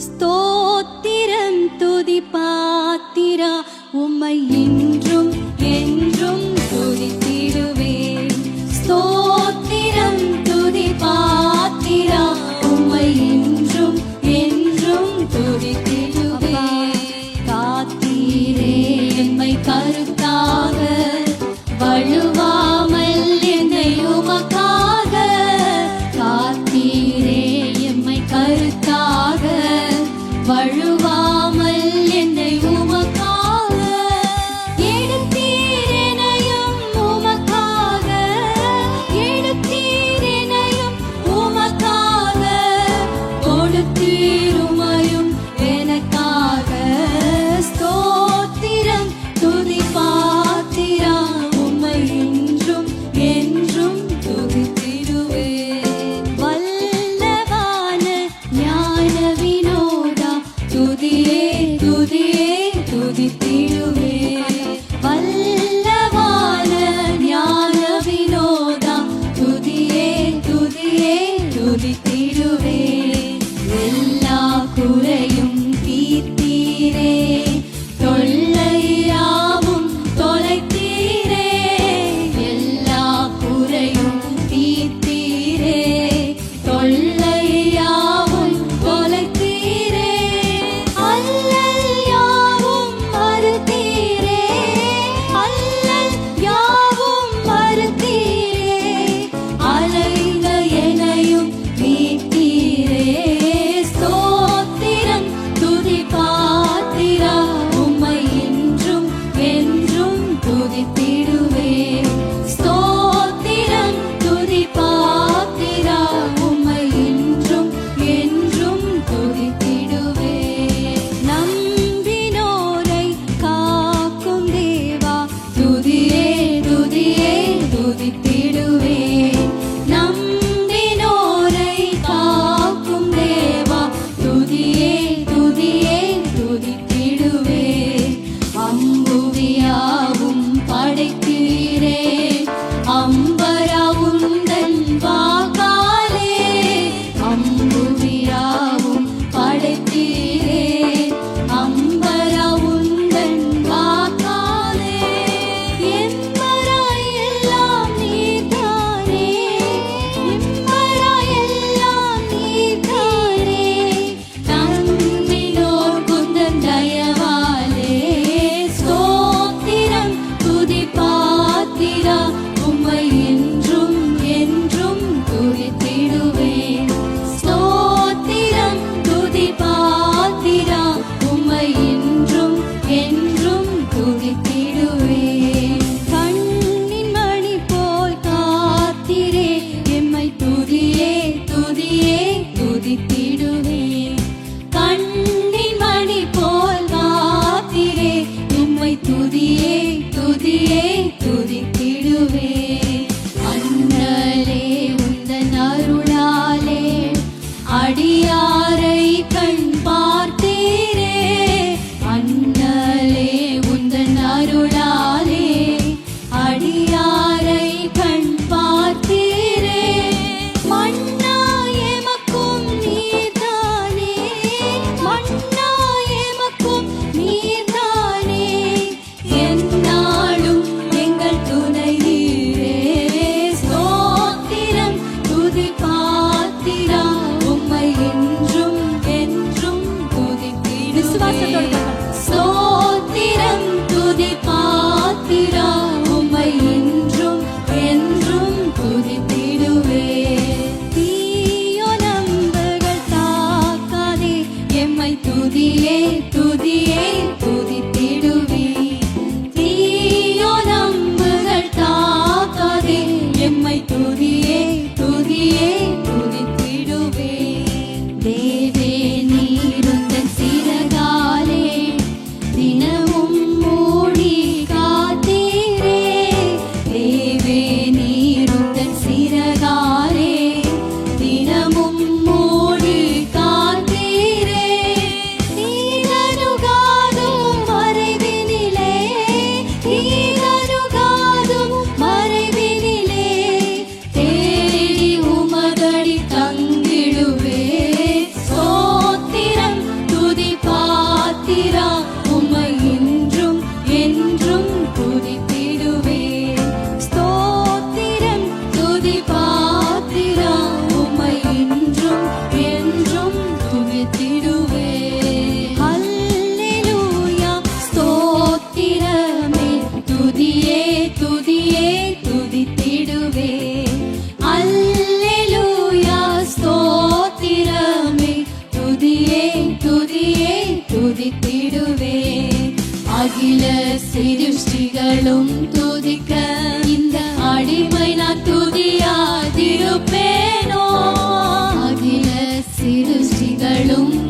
ஸ்தோத்திரம் துதி பாத்திரா உம்மை என்றும் Melody துதியே துதியே துதித்திடு. skin துதியே துதித்திடுவே. அல்லேலூயா ஸ்தோத்திரமே. துதியே துதியே துதித்திடுவே. அகில சிருஷ்டிகளும் துதிக்க. இந்த அடிமை நான் துதியாதிருப்பேனோ. அகில சிருஷ்டிகளும்